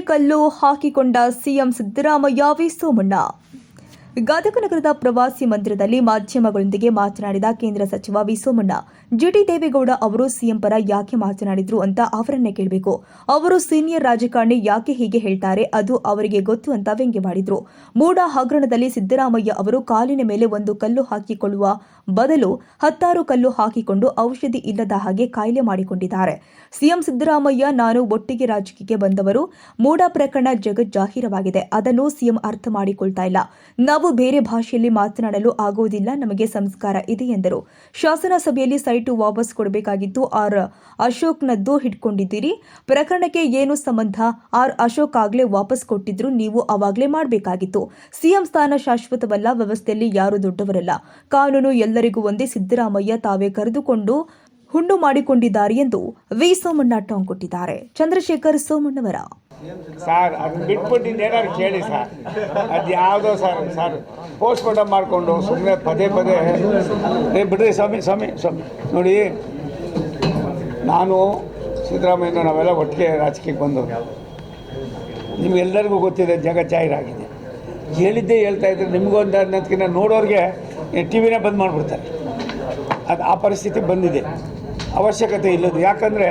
ಕಲ್ಲು ಹಾಕಿಕೊಂಡ CM Siddaramaiah V Somanna Gadag ನಗರದ ಪ್ರವಾಸಿ ಮಂದಿರದಲ್ಲಿ ಮಾಧ್ಯಮಗಳೊಂದಿಗೆ ಮಾತನಾಡಿದ ಕೇಂದ್ರ ಸಚಿವ ವಿ ಸೋಮಣ್ಣ ಜಿಟಿ ದೇವೇಗೌಡ ಅವರು ಸಿಎಂ ಪರ ಯಾಕೆ ಮಾತನಾಡಿದ್ರು ಅಂತ ಅವರನ್ನೇ ಕೇಳಬೇಕು. ಅವರು ಸೀನಿಯರ್ ರಾಜಕಾರಣಿ ಯಾಕೆ ಹೀಗೆ ಹೇಳ್ತಾರೆ, ಅದು ಅವರಿಗೆ ಗೊತ್ತು ಅಂತ ವ್ಯಂಗ್ಯವಾಡಿದ್ರು ಮೂಡ ಹಗರಣದಲ್ಲಿ ಸಿದ್ದರಾಮಯ್ಯ ಅವರು ಕಾಲಿನ ಮೇಲೆ ಒಂದು ಕಲ್ಲು ಹಾಕಿಕೊಳ್ಳುವ ಬದಲು ಹತ್ತಾರು ಕಲ್ಲು ಹಾಕಿಕೊಂಡು ಔಷಧಿ ಇಲ್ಲದ ಹಾಗೆ ಕಾಯಿಲೆ ಮಾಡಿಕೊಂಡಿದ್ದಾರೆ. ಸಿಎಂ ಸಿದ್ದರಾಮಯ್ಯ, ನಾನು ಒಟ್ಟಿಗೆ ರಾಜಕೀಯಕ್ಕೆ ಬಂದವರು. ಮೂಡ ಪ್ರಕರಣ ಜಗತ್ ಜಾಹೀರವಾಗಿದೆ. ಅದನ್ನು ಸಿಎಂ ಅರ್ಥ ಮಾಡಿಕೊಳ್ತಾ ಇಲ್ಲ. ಬೇರೆ ಭಾಷೆಯಲ್ಲಿ ಮಾತನಾಡಲು ಆಗುವುದಿಲ್ಲ, ನಮಗೆ ಸಂಸ್ಕಾರ ಇದೆ ಎಂದರು. ಶಾಸನ ಸಭೆಯಲ್ಲಿ ಸೈಟು ವಾಪಸ್ ಕೊಡಬೇಕಾಗಿತ್ತು. ಆರ್. ಅಶೋಕ್ನದ್ದು ಹಿಡ್ಕೊಂಡಿದ್ದೀರಿ. ಪ್ರಕರಣಕ್ಕೆ ಏನು ಸಂಬಂಧ? ಆರ್. ಅಶೋಕ್ ಆಗಲೇ ವಾಪಸ್ ಕೊಟ್ಟಿದ್ರು. ನೀವು ಅವಾಗಲೇ ಮಾಡಬೇಕಾಗಿತ್ತು. ಸಿಎಂ ಸ್ಥಾನ ಶಾಶ್ವತವಲ್ಲ, ವ್ಯವಸ್ಥೆಯಲ್ಲಿ ಯಾರು ದೊಡ್ಡವರಲ್ಲ. ಕಾನೂನು ಎಲ್ಲರಿಗೂ ಒಂದೇ ಸಿದ್ದರಾಮಯ್ಯ, ತಾವೇ ಕರೆದುಕೊಂಡು ಹುಣ್ಣು ಮಾಡಿಕೊಂಡಿದ್ದಾರೆ ಎಂದು ವಿ ಸೋಮಣ್ಣ ಟಾಂಗ್ ಕೊಟ್ಟಿದ್ದಾರೆ. ಚಂದ್ರಶೇಖರ್ ಸೋಮಣ್ಣವರ ಸರ್, ಅದನ್ನ ಬಿಟ್ಬಿಟ್ಟು ಇನ್ನೇನಾದ್ರು ಕೇಳಿ ಸರ್. ಅದು ಯಾವುದೋ ಸರ್ ಸರ್. ಪೋಸ್ಟ್ ಮಾರ್ಟಮ್ ಮಾಡಿಕೊಂಡು ಸುಮ್ಮನೆ ಪದೇ ಪದೇ. ಏ, ಬಿಡ್ರಿ ಸ್ವಾಮಿ ಸ್ವಾಮಿ ಸ್ವಾಮಿ. ನೋಡಿ, ನಾನು ಸಿದ್ದರಾಮಯ್ಯ ನಾವೆಲ್ಲ ಒಟ್ಟಿಗೆ ರಾಜಕೀಯಕ್ಕೆ ಬಂದು, ನಿಮ್ಗೆಲ್ಲರಿಗೂ ಗೊತ್ತಿದೆ, ಜಗ ಜಾಹೀರಾಗಿದೆ ಹೇಳಿದ್ದೇ ಹೇಳ್ತಾ ಇದ್ರೆ ನಿಮಗೊಂದು ಅನ್ನೋದಕ್ಕಿಂತ ನೋಡೋರಿಗೆ ಟಿ ವಿನೇ ಬಂದ್ ಮಾಡಿಬಿಡ್ತಾರೆ. ಅದು ಆ ಪರಿಸ್ಥಿತಿ ಬಂದಿದೆ. ಅವಶ್ಯಕತೆ ಇಲ್ಲದು ಯಾಕಂದರೆ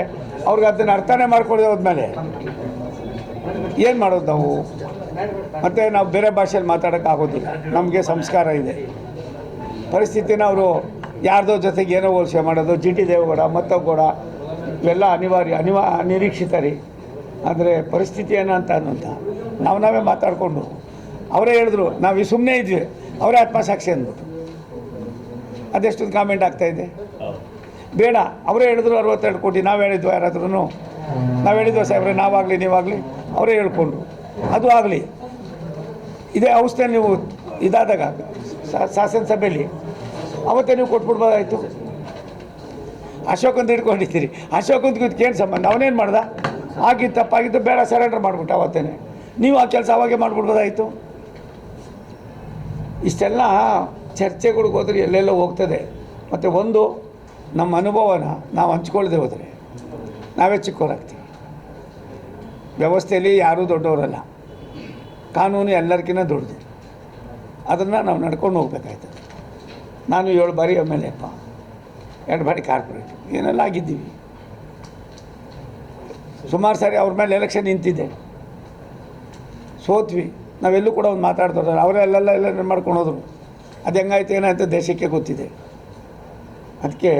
ಅವ್ರಿಗೆ ಅದನ್ನು ಅರ್ಥನೇ ಮಾಡ್ಕೊಳ್ದೆ ಹೋದ್ಮೇಲೆ ಏನು ಮಾಡೋದು ನಾವು? ಮತ್ತು ನಾವು ಬೇರೆ ಭಾಷೆಯಲ್ಲಿ ಮಾತಾಡೋಕ್ಕಾಗೋದಿಲ್ಲ ನಮಗೆ ಸಂಸ್ಕಾರ ಇದೆ. ಪರಿಸ್ಥಿತಿನ ಅವರು ಯಾರ್ದೋ ಜೊತೆಗೆ ಏನೋ ಹೋಲಿಕೆ ಮಾಡೋದು, ಜಿ ಟಿ ದೇವೇಗೌಡ ಮತ್ತೊಬ್ಬಗೌಡ ಇವೆಲ್ಲ ಅನಿವಾರ್ಯ, ಅನಿವಾ ಅನಿರೀಕ್ಷಿತ ರೀ ಆದರೆ ಪರಿಸ್ಥಿತಿ ಏನು ಅಂತ ಅನ್ನೋಂಥ ನಾವು ನಾವೇ ಮಾತಾಡಿಕೊಂಡು ಅವರೇ ಹೇಳಿದ್ರು, ನಾವು ಸುಮ್ಮನೆ ಇದ್ವಿ, ಅವರೇ ಆತ್ಮಸಾಕ್ಷಿ ಅಂದ್ಬಿಟ್ಟು. ಅದೆಷ್ಟೊಂದು ಕಾಮೆಂಟ್ ಆಗ್ತಾಯಿದೆ ಬೇಡ, ಅವರೇ ಹೇಳಿದ್ರು ಅರವತ್ತೆರಡು ಕೋಟಿ, ನಾವು ಹೇಳಿದ್ವು ಯಾರಾದ್ರೂ ನಾವು ಹೇಳಿದ್ವಿ ಸಾಹೇಬ್ರೆ, ನಾವಾಗಲಿ, ನೀವಾಗಲಿ? ಅವರೇ ಹೇಳ್ಕೊಂಡ್ರು. ಅದು ಆಗಲಿ. ಇದೇ ಔಷಧ ನೀವು ಇದಾದಾಗ ಶಾಸನ ಸಭೆಯಲ್ಲಿ, ಅವತ್ತೇ ನೀವು ಕೊಟ್ಬಿಡ್ಬೋದಾಯಿತು? ಅಶೋಕ್ ಅಂತ ಹಿಡ್ಕೊಂಡಿದ್ದೀರಿ. ಅಶೋಕ್ ಅಂತ ಏನು ಸಂಬಂಧ? ಅವನೇನು ಮಾಡ್ದ? ಆಗಿದ್ದು ತಪ್ಪಾಗಿತ್ತು ಬೇಡ ಸರೆಂಡರ್ ಮಾಡಿಬಿಟ್ಟ ಅವತ್ತೇನೆ. ನೀವು ಆ ಕೆಲಸ ಅವಾಗೆ ಮಾಡಿಬಿಡ್ಬೋದಾಯಿತು? ಇಷ್ಟೆಲ್ಲ ಚರ್ಚೆಗಳಿಗೆ ಹೋದ್ರೆ ಎಲ್ಲೆಲ್ಲೋ ಹೋಗ್ತದೆ. ಮತ್ತು ಒಂದು, ನಮ್ಮ ಅನುಭವನ ನಾವು ಹಂಚ್ಕೊಳ್ದೆ ಹೋದರೆ ನಾವೇ ಚಿಕ್ಕವರಾಗ್ತೀವಿ ವ್ಯವಸ್ಥೆಯಲ್ಲಿ ಯಾರೂ ದೊಡ್ಡವರಲ್ಲ. ಕಾನೂನು ಎಲ್ಲರಿಗಿಂತ ದೊಡ್ಡದು. ಅದನ್ನು ನಾವು ನಡ್ಕೊಂಡು ಹೋಗ್ಬೇಕಾಯ್ತದೆ ನಾನು ಏಳು ಬಾರಿ ಎಂ ಎಲ್ ಎಪ್ಪ, ಎರಡು ಬಾರಿ ಕಾರ್ಪೊರೇಟ್, ಏನೆಲ್ಲ ಆಗಿದ್ದೀವಿ. ಸುಮಾರು ಸಾರಿ ಅವ್ರ ಮೇಲೆ ಎಲೆಕ್ಷನ್ ನಿಂತಿದ್ದೆ. ಸೋತ್ವಿ. ನಾವೆಲ್ಲೂ ಕೂಡ ಒಂದು ಮಾತಾಡ್ತಾರೆ ಅವರೇ ಅಲ್ಲೆಲ್ಲ ಎಲ್ಲ ಮಾಡ್ಕೊಂಡು ಹೋದರು. ಅದು ಹೆಂಗಾಯ್ತು, ಏನಾಯ್ತು ದೇಶಕ್ಕೆ ಗೊತ್ತಿದೆ. ಅದಕ್ಕೆ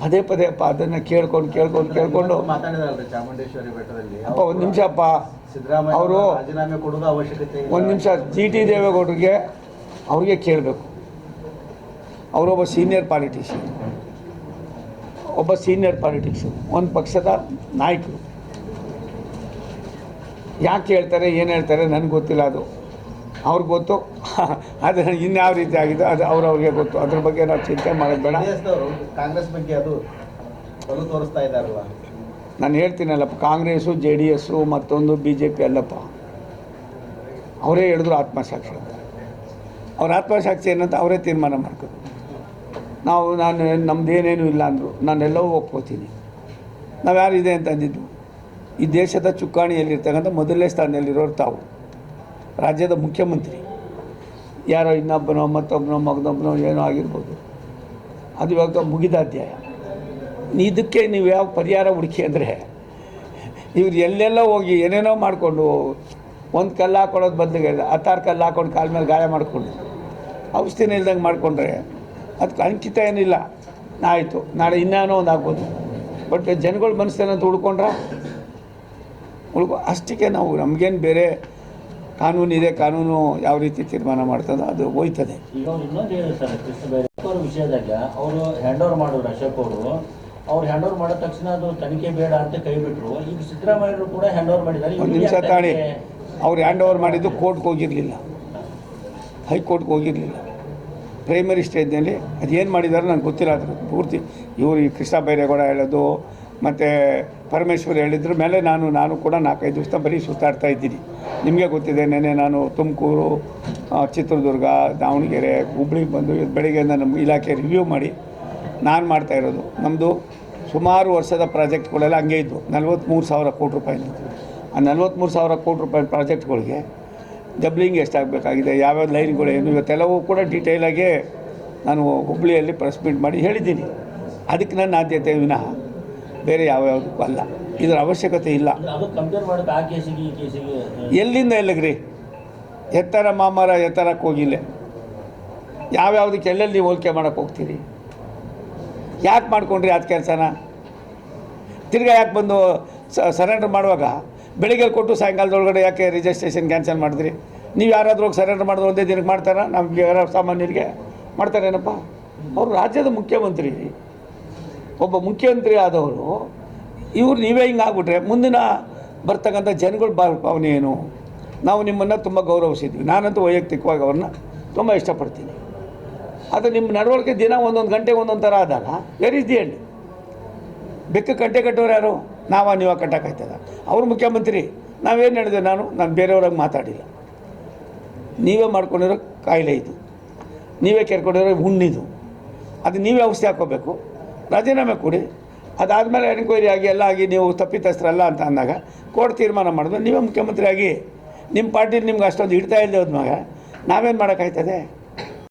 ಪದೇ ಪದೇ ಅಪ್ಪ ಅದನ್ನು ಕೇಳ್ಕೊಂಡು ಕೇಳ್ಕೊಂಡು ಕೇಳ್ಕೊಂಡು. ಚಾಮುಂಡೇಶ್ವರಿ ಬೆಟ್ಟದಲ್ಲಿ. ಅಪ್ಪ ಒಂದು ನಿಮಿಷ ಅಪ್ಪ. ಸಿದ್ದರಾಮಯ್ಯ ಅವರು ಒಂದ್ ರಾಜೀನಾಮೆ ಕೊಡೋದು ಅವಶ್ಯಕತೆ ಇಲ್ಲ. ಒಂದು ನಿಮಿಷ. ಜಿ ಟಿ ದೇವೇಗೌಡರಿಗೆ ಅವ್ರಿಗೆ ಕೇಳಬೇಕು. ಅವರೊಬ್ಬ ಸೀನಿಯರ್ ಪಾಲಿಟಿಷಿಯನ್ ಒಬ್ಬ ಸೀನಿಯರ್ ಪಾಲಿಟಿಕ್ಸು ಒಂದು ಪಕ್ಷದ ನಾಯಕರು. ಯಾಕೆ ಹೇಳ್ತಾರೆ ಏನು ಹೇಳ್ತಾರೆ ನನಗೆ ಗೊತ್ತಿಲ್ಲ ಅದು. ಅವ್ರಿಗೆ ಗೊತ್ತು. ಅದು ಇನ್ಯಾವ ರೀತಿ ಆಗಿದೆ ಅದು ಅವ್ರವ್ರಿಗೆ ಗೊತ್ತು. ಅದ್ರ ಬಗ್ಗೆ ನಾವು ಚಿಂತೆ ಮಾಡೋದು ಬೇಡ. ಕಾಂಗ್ರೆಸ್ ಬಗ್ಗೆ ಅದು ತೋರಿಸ್ತಾ ಇದ್ದಾರಲ್ಲ. ನಾನು ಹೇಳ್ತೀನಲ್ಲಪ್ಪ ಕಾಂಗ್ರೆಸ್ಸು ಜೆ ಡಿ ಎಸ್ಸು ಮತ್ತೊಂದು ಬಿ ಜೆ ಪಿ ಅಲ್ಲಪ್ಪ. ಅವರೇ ಹೇಳಿದ್ರು ಆತ್ಮಸಾಕ್ಷಿ ಅಂತ. ಅವ್ರ ಆತ್ಮಸಾಕ್ಷಿ ಏನಂತ ಅವರೇ ತೀರ್ಮಾನ ಮಾಡ್ಕೋತಾರೆ ನಾವು ನಾನು ನಮ್ದು ಏನೇನು ಇಲ್ಲ ಅಂದರು. ನಾನೆಲ್ಲವೂ ಒಪ್ಕೋತೀನಿ. ನಾವು ಯಾರಿದೆ ಅಂತ ಅಂದಿದ್ದು? ಈ ದೇಶದ ಚುಕ್ಕಾಣಿಯಲ್ಲಿರ್ತಕ್ಕಂಥ ಮೊದಲನೇ ಸ್ಥಾನದಲ್ಲಿರೋರು ತಾವು. ರಾಜ್ಯದ ಮುಖ್ಯಮಂತ್ರಿ. ಯಾರೋ ಇನ್ನೊಬ್ಬನೋ ಮತ್ತೊಬ್ಬನೋ ಮಗನೊಬ್ಬನೋ ಏನೋ ಆಗಿರ್ಬೋದು. ಅದು ಇವಾಗ ಮುಗಿದ ಅಧ್ಯಾಯ ಇದಕ್ಕೆ ನೀವು ಯಾವ ಪರಿಹಾರ ಹುಡುಕಿ ಅಂದರೆ, ಇವ್ರು ಎಲ್ಲೆಲ್ಲೋ ಹೋಗಿ ಏನೇನೋ ಮಾಡಿಕೊಂಡು ಒಂದು ಕಲ್ಲು ಹಾಕೊಳ್ಳೋದು ಬದಲಿಗೆ ಹತ್ತಾರು ಕಲ್ಲು ಹಾಕೊಂಡು ಕಾಲ ಮೇಲೆ ಗಾಯ ಮಾಡಿಕೊಂಡು, ಔಷಧಿನ ಇಲ್ದಂಗೆ ಮಾಡಿಕೊಂಡ್ರೆ ಅದಕ್ಕೆ ಅಂಕಿತ ಏನಿಲ್ಲ. ಆಯಿತು, ನಾಳೆ ಇನ್ನೇನೋ ಒಂದು ಆಗ್ಬೋದು. ಬಟ್ ಜನಗಳ ಮನಸ್ಸೇನಂತ ಉಳ್ಕೊಂಡ್ರೆ ಉಳ್ಕೊ ಅಷ್ಟಕ್ಕೆ ನಾವು ನಮಗೇನು ಬೇರೆ ಕಾನೂನು ಇದೆ ಕಾನೂನು ಯಾವ ರೀತಿ ತೀರ್ಮಾನ ಮಾಡ್ತದೋ ಅದು ಹೋಯ್ತದೆ. ಈಗ ಇನ್ನೊಂದು ಸರ್ ಕೃಷ್ಣ ವಿಷಯದಾಗ ಅವರು ಹ್ಯಾಂಡ್ ಓವರ್ ಮಾಡೋರು ಅಶೋಕ್ ಅವರು. ಅವ್ರು ಹ್ಯಾಂಡ್ ಓವರ್ ಮಾಡಿದ ತಕ್ಷಣ ಅದು ತನಿಖೆ ಬೇಡ ಅಂತ ಕೈ ಬಿಟ್ರು. ಈಗ ಸಿದ್ದರಾಮಯ್ಯರು ಕೂಡ ಹ್ಯಾಂಡ್ ಓವರ್ ಮಾಡಿದ್ದಾರೆ. ಒಂದು ನಿಮಿಷ ತಾಳಿ? ಅವ್ರು ಹ್ಯಾಂಡ್ ಓವರ್ ಮಾಡಿದ್ದು ಕೋರ್ಟ್ಗೆ ಹೋಗಿರಲಿಲ್ಲ. ಹೈಕೋರ್ಟ್ಗೆ ಹೋಗಿರಲಿಲ್ಲ. ಪ್ರೈಮರಿ ಸ್ಟೇಜ್ನಲ್ಲಿ ಅದೇನು ಮಾಡಿದಾರೋ ನಂಗೆ ಗೊತ್ತಿಲ್ಲ. ಅದ್ರ ಪೂರ್ತಿ ಇವರು ಈ ಕೃಷ್ಣ ಬೈರೇಗೌಡ ಹೇಳೋದು ಮತ್ತು ಪರಮೇಶ್ವರ್ ಹೇಳಿದ್ರ, ಮೇಲೆ ನಾನು ನಾನು ಕೂಡ ನಾಲ್ಕೈದು ದಿವಸ ಬರೀ ಸುತ್ತಾಡ್ತಾ ಇದ್ದೀನಿ. ನಿಮಗೆ ಗೊತ್ತಿದೆ ನೆನೆ ನಾನು ತುಮಕೂರು ಚಿತ್ರದುರ್ಗ, ದಾವಣಗೆರೆ, ಹುಬ್ಳಿಗೆ ಬಂದು ಬೆಳಿಗ್ಗೆಯಿಂದ ನಮ್ಮ ಇಲಾಖೆ ರಿವ್ಯೂ ಮಾಡಿ ನಾನು ಮಾಡ್ತಾ ಇರೋದು. ನಮ್ಮದು ಸುಮಾರು ವರ್ಷದ ಪ್ರಾಜೆಕ್ಟ್ಗಳೆಲ್ಲ ಹಂಗೆ ಇದ್ದವು ನಲ್ವತ್ತ್ಮೂರು ಸಾವಿರ ಕೋಟಿ ರೂಪಾಯಿ ಆ ನಲ್ವತ್ತ್ಮೂರು ಸಾವಿರ ಕೋಟಿ ರೂಪಾಯಿ ಪ್ರಾಜೆಕ್ಟ್ಗಳಿಗೆ ಡಬ್ಲಿಂಗ್ ಎಷ್ಟಾಗಬೇಕಾಗಿದೆ, ಯಾವ್ಯಾವ ಲೈನ್ಗಳು ಏನು, ಇವತ್ತೆಲ್ಲವೂ ಕೂಡ ಡೀಟೇಲಾಗಿ ನಾನು ಹುಬ್ಬಳ್ಳಿಯಲ್ಲಿ ಪ್ರೆಸ್ ಮೀಟ್ ಮಾಡಿ ಹೇಳಿದ್ದೀನಿ. ಅದಕ್ಕೆ ನನ್ನ ಆದ್ಯತೆ ವಿನಃ ಬೇರೆ ಯಾವ ಯಾವ ಅಲ್ಲ. ಇದರ ಅವಶ್ಯಕತೆ ಇಲ್ಲ. ಎಲ್ಲಿಂದ ಮಾಡೋಕೆ ಎಲ್ಲಿಗ್ರಿ? ಎತ್ತರ ಮಾಮರ ಎತ್ತರಕ್ಕೆ ಹೋಗಿಲ್ಲ ಯಾವ್ಯಾವುದಕ್ಕೆ ಎಲ್ಲೆಲ್ಲಿ ನೀವು ಹೋಲಿಕೆ ಮಾಡೋಕ್ಕೆ ಹೋಗ್ತೀರಿ? ಯಾಕೆ ಮಾಡ್ಕೊಂಡ್ರಿ ಅದು ಕೆಲಸನ? ತಿರ್ಗಾ ಯಾಕೆ ಬಂದು ಸರೆಂಡರ್ ಮಾಡುವಾಗ? ಬೆಳಿಗ್ಗೆ ಕೊಟ್ಟು ಸಾಯಂಕಾಲದೊಳಗಡೆ ಯಾಕೆ ರಿಜಿಸ್ಟ್ರೇಷನ್ ಕ್ಯಾನ್ಸಲ್ ಮಾಡಿದ್ರಿ? ನೀವು ಯಾರಾದರೂ ಹೋಗಿ ಸರೆಂಡರ್ ಮಾಡಿದ್ರು ಒಂದೇ ದಿನಕ್ಕೆ ಮಾಡ್ತಾರಾ? ನಮಗೆ ಯಾರು ಸಾಮಾನ್ಯರಿಗೆ ಮಾಡ್ತಾರೇನಪ್ಪ? ಅವರು ರಾಜ್ಯದ ಮುಖ್ಯಮಂತ್ರಿ. ಒಬ್ಬ ಮುಖ್ಯಮಂತ್ರಿ ಆದವರು ಇವ್ರು ನೀವೇ ಹಿಂಗೆ ಆಗ್ಬಿಟ್ರೆ ಮುಂದಿನ ಬರ್ತಕ್ಕಂಥ ಜನಗಳ ಭಾವನೆ ಏನು? ನಾವು ನಿಮ್ಮನ್ನು ತುಂಬ ಗೌರವಿಸಿದ್ವಿ. ನಾನಂತೂ ವೈಯಕ್ತಿಕವಾಗಿ ಅವ್ರನ್ನ ತುಂಬ ಇಷ್ಟಪಡ್ತೀನಿ. ಆದರೆ ನಿಮ್ಮ ನಡವಳಿಕೆ ದಿನ ಒಂದೊಂದು ಗಂಟೆ ಒಂದೊಂದು ಥರ ಆದಾಗ ವೆರ್ ಇಸ್ ದಿ ಎಂಡ್ ಬೆಕ್ಕ ಕಟ್ಟೆ ಕಟ್ಟೋರು ಯಾರು? ನಾವ, ನೀವ ಕಟ್ಟಕ್ಕಾಯ್ತದ ಅವರು ಮುಖ್ಯಮಂತ್ರಿ, ನಾವೇನು ಹೇಳಿದೆ ನಾನು? ನಾನು ಬೇರೆಯವ್ರಾಗಿ ಮಾತಾಡಿಲ್ಲ. ನೀವೇ ಮಾಡ್ಕೊಂಡಿರೋ ಕಾಯಿಲೆ ಇದು. ನೀವೇ ಕೆರ್ಕೊಂಡಿರೋ ಹುಣ್ಣಿದು. ಅದು ನೀವೇ ಔಷಧಿ ಹಾಕ್ಕೋಬೇಕು. ರಾಜೀನಾಮೆ ಕೊಡಿ. ಅದಾದಮೇಲೆ ಎನ್ಕ್ವೈರಿ ಆಗಿ ಎಲ್ಲ ಆಗಿ ನೀವು ತಪ್ಪಿತಸ್ಥರಲ್ಲ ಅಂತ ಅಂದಾಗ ಕೋರ್ಟ್ ತೀರ್ಮಾನ ಮಾಡಿದ್ರೆ ನೀವೇ ಮುಖ್ಯಮಂತ್ರಿ ಆಗಿ ನಿಮ್ಮ ಪಾರ್ಟಿ ನಿಮ್ಗೆ ಅಷ್ಟೊಂದು ಹಿಡ್ತಾ ಇಲ್ಲದೆ ಹೋದ್ಮಾಗ ನಾವೇನು ಮಾಡೋಕ್ಕಾಯ್ತದೆ?